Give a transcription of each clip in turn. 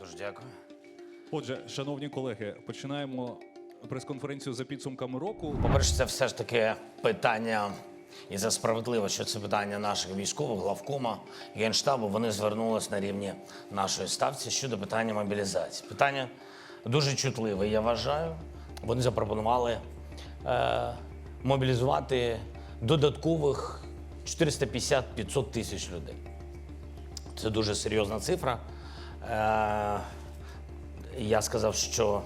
Дуже дякую. Отже, шановні колеги, починаємо прес-конференцію за підсумками року. По-перше, це все ж таки питання, і за справедливо, що це питання наших військових, главкома, генштабу. Вони звернулись на рівні нашої ставці щодо питання мобілізації. Питання дуже чутливе, я вважаю. Вони запропонували е, мобілізувати додаткових 450-500 тисяч людей. Це дуже серйозна цифра. Е, я сказав, що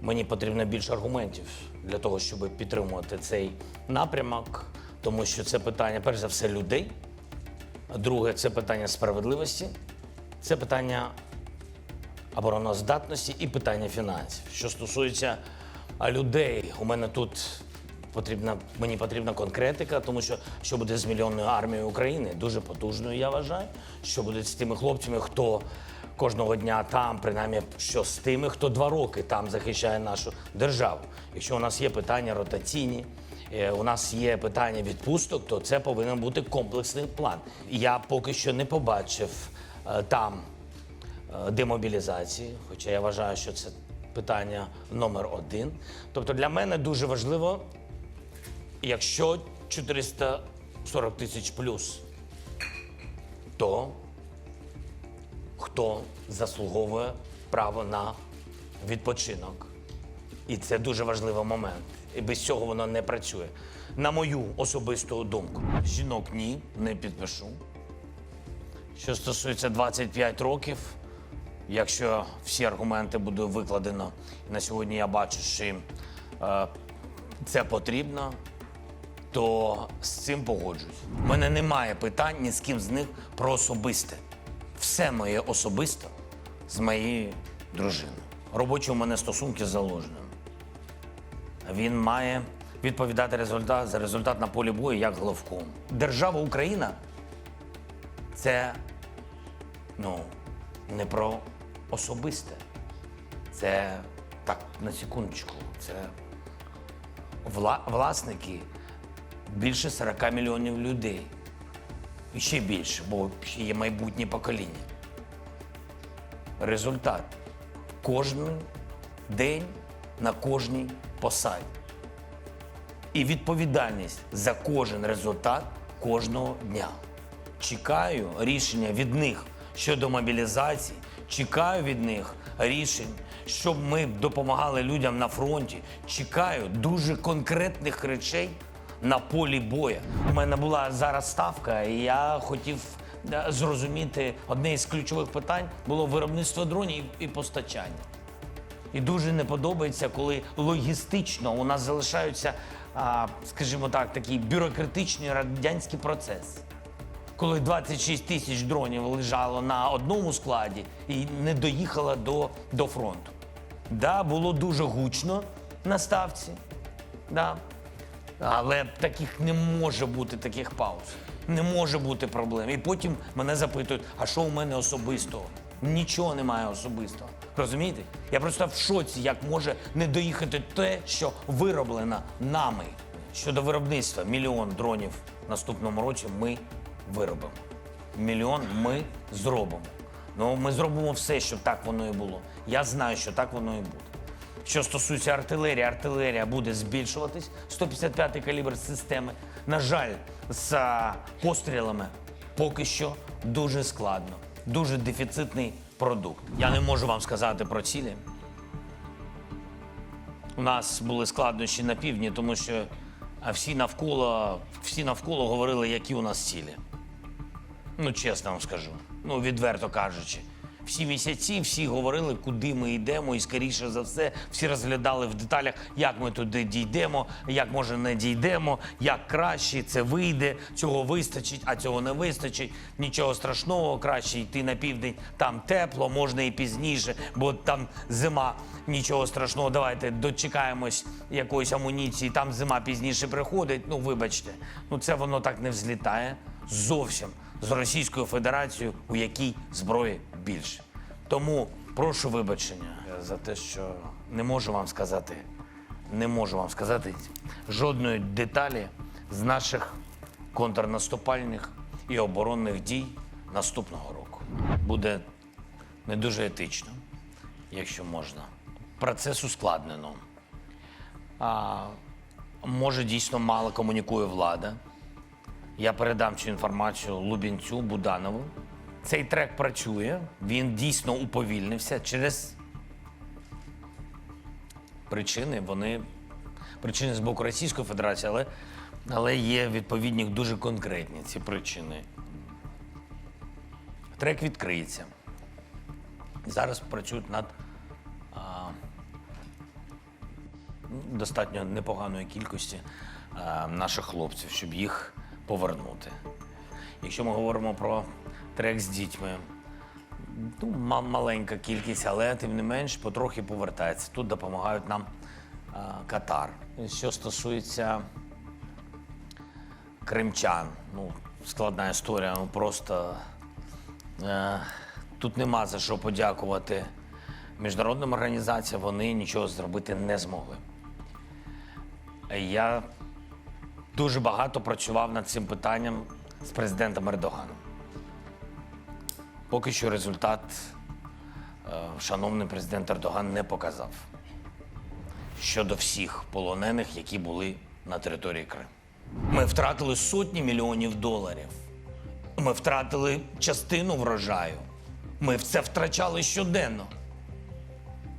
мені потрібно більше аргументів для того, щоб підтримувати цей напрямок, тому що це питання, перш за все, людей. Друге, це питання справедливості, це питання обороноздатності і питання фінансів. Що стосується людей, у мене тут потрібна, мені потрібна конкретика, тому що що буде з мільйонною армією України, дуже потужною, я вважаю. Що буде з тими хлопцями, хто кожного дня там, принаймні, що з тими, хто два роки там захищає нашу державу. Якщо у нас є питання ротаційні, е, у нас є питання відпусток, то це повинен бути комплексний план. Я поки що не побачив е, там е, демобілізації, хоча я вважаю, що це питання номер один. Тобто для мене дуже важливо, якщо 440 тисяч плюс, то хто заслуговує право на відпочинок. І це дуже важливий момент. І без цього воно не працює. На мою особисту думку, жінок ні, не підпишу. Що стосується 25 років, якщо всі аргументи буде викладено, на сьогодні я бачу, що їм е, це потрібно, то з цим погоджуюсь. У мене немає питань ні з ким з них про особисте. Все моє особисто з моєю дружиною. Робочі у мене стосунки з заложеним. Він має відповідати результат за результат на полі бою як главком. Держава Україна це ну, не про особисте. Це так, на секундочку. Це вла- власники більше 40 мільйонів людей. І ще більше, бо ще є майбутнє покоління. Результат кожен день на кожній посаді. І відповідальність за кожен результат кожного дня. Чекаю рішення від них щодо мобілізації, чекаю від них рішень, щоб ми допомагали людям на фронті. Чекаю дуже конкретних речей на полі боя. У мене була зараз ставка, і я хотів зрозуміти одне із ключових питань було виробництво дронів і постачання. І дуже не подобається, коли логістично у нас залишаються, скажімо так, такий бюрократичний радянський процес. Коли 26 тисяч дронів лежало на одному складі і не доїхало до, до фронту. Да, було дуже гучно на ставці. Да. Але таких не може бути таких пауз. Не може бути проблем. І потім мене запитують, а що у мене особистого? Нічого немає особистого. Розумієте? Я просто в шоці, як може не доїхати те, що вироблено нами. Щодо виробництва, мільйон дронів наступному році ми виробимо. Мільйон ми зробимо. Ну, ми зробимо все, щоб так воно і було. Я знаю, що так воно і буде. Що стосується артилерії, артилерія буде збільшуватись. 155-й калібр системи. На жаль, з пострілами поки що дуже складно, дуже дефіцитний продукт. Я не можу вам сказати про цілі. У нас були складнощі на півдні, тому що всі навколо, всі навколо говорили, які у нас цілі. Ну, чесно вам скажу. Ну, відверто кажучи. Всі місяці всі говорили, куди ми йдемо, і скоріше за все, всі розглядали в деталях, як ми туди дійдемо, як може не дійдемо, як краще це вийде, цього вистачить, а цього не вистачить. Нічого страшного, краще йти на південь, там тепло, можна і пізніше, бо там зима. Нічого страшного, давайте дочекаємось якоїсь амуніції, там зима пізніше приходить. Ну, вибачте, ну це воно так не взлітає зовсім з Російською Федерацією, у якій зброї більше. Тому прошу вибачення за те, що не можу вам сказати, не можу вам сказати жодної деталі з наших контрнаступальних і оборонних дій наступного року. Буде не дуже етично, якщо можна. Процес ускладнено. А, може, дійсно мало комунікує влада. Я передам цю інформацію Лубінцю, Буданову. Цей трек працює, він дійсно уповільнився через причини. Вони причини з боку Російської Федерації, але, але є відповідні дуже конкретні ці причини. Трек відкриється. Зараз працюють над а, достатньо непоганої кількості а, наших хлопців, щоб їх повернути. Якщо ми говоримо про трек з дітьми, ну, маленька кількість, але тим не менш потрохи повертається. Тут допомагають нам а, Катар. Що стосується кримчан, ну, складна історія, ну просто е, тут нема за що подякувати міжнародним організаціям, вони нічого зробити не змогли. Я дуже багато працював над цим питанням з президентом Ердоганом. Поки що результат е, шановний президент Ердоган не показав щодо всіх полонених, які були на території Криму. Ми втратили сотні мільйонів доларів. Ми втратили частину врожаю. Ми це втрачали щоденно.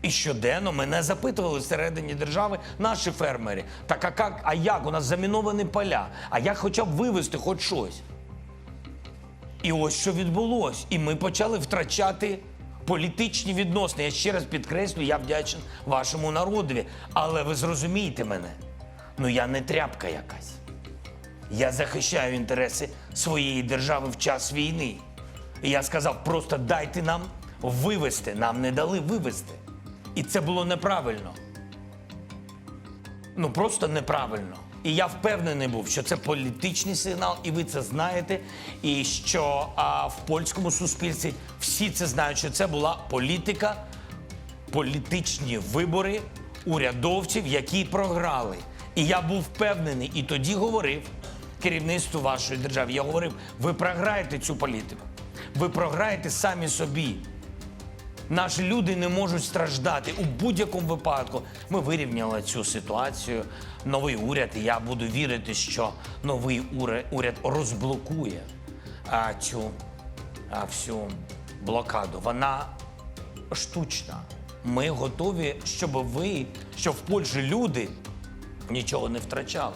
І щоденно мене запитували всередині держави наші фермери. Так а як, а як? У нас заміновані поля. А як хоча б вивезти хоч щось? І ось що відбулось. І ми почали втрачати політичні відносини. Я ще раз підкреслю, я вдячен вашому народові. Але ви зрозумієте мене. Ну я не тряпка якась. Я захищаю інтереси своєї держави в час війни. І я сказав, просто дайте нам вивезти. Нам не дали вивезти. І це було неправильно. Ну просто неправильно. І я впевнений був, що це політичний сигнал, і ви це знаєте. І що а, в польському суспільстві всі це знають, що це була політика, політичні вибори урядовців, які програли. І я був впевнений, і тоді говорив керівництву вашої держави. Я говорив, ви програєте цю політику, ви програєте самі собі. Наші люди не можуть страждати у будь-якому випадку. Ми вирівняли цю ситуацію. Новий уряд, і я буду вірити, що новий уряд розблокує а, цю а, всю блокаду. Вона штучна. Ми готові, щоб ви, щоб в Польщі люди нічого не втрачали.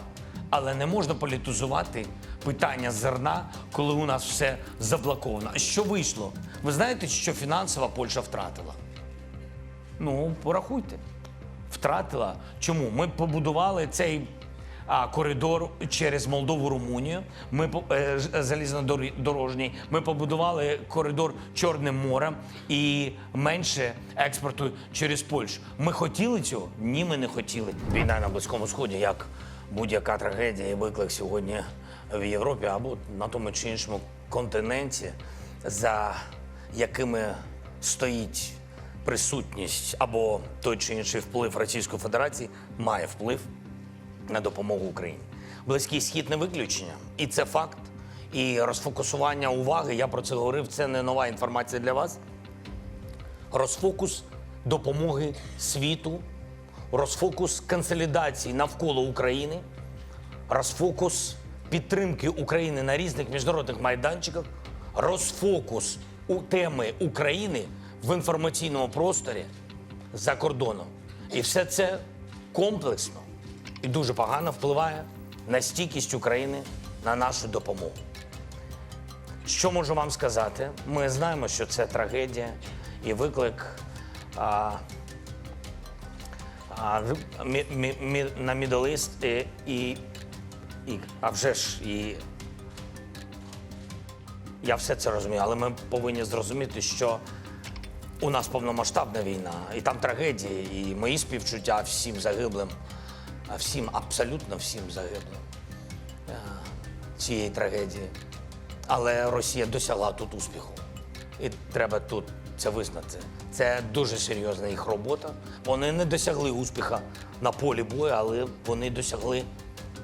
Але не можна політизувати питання зерна, коли у нас все заблоковано. А що вийшло? Ви знаєте, що фінансово Польща втратила? Ну, порахуйте. Втратила. Чому? Ми побудували цей а, коридор через Молдову, Румунію. Ми по- е, залізнодорожній. Ми побудували коридор Чорним морем і менше експорту через Польщу. Ми хотіли цього? Ні, ми не хотіли. Війна на Близькому Сході, як будь-яка трагедія і виклик сьогодні в Європі або на тому чи іншому континенті, за якими стоїть присутність або той чи інший вплив Російської Федерації, має вплив на допомогу Україні. Близький схід не виключення, і це факт. І розфокусування уваги, я про це говорив, це не нова інформація для вас. Розфокус допомоги світу, розфокус консолідації навколо України, розфокус підтримки України на різних міжнародних майданчиках, розфокус у теми України в інформаційному просторі за кордоном. І все це комплексно і дуже погано впливає на стійкість України на нашу допомогу. Що можу вам сказати? Ми знаємо, що це трагедія і виклик а, а, мі, мі, мі, на Мідолист і, і, і, а вже ж і я все це розумію, але ми повинні зрозуміти, що у нас повномасштабна війна, і там трагедії, і мої співчуття всім загиблим, всім, абсолютно всім загиблим е, цієї трагедії. Але Росія досягла тут успіху. І треба тут це визнати. Це дуже серйозна їх робота. Вони не досягли успіха на полі бою, але вони досягли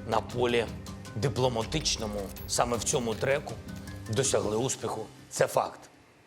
на полі дипломатичному, саме в цьому треку, досягли успіху. Це факт.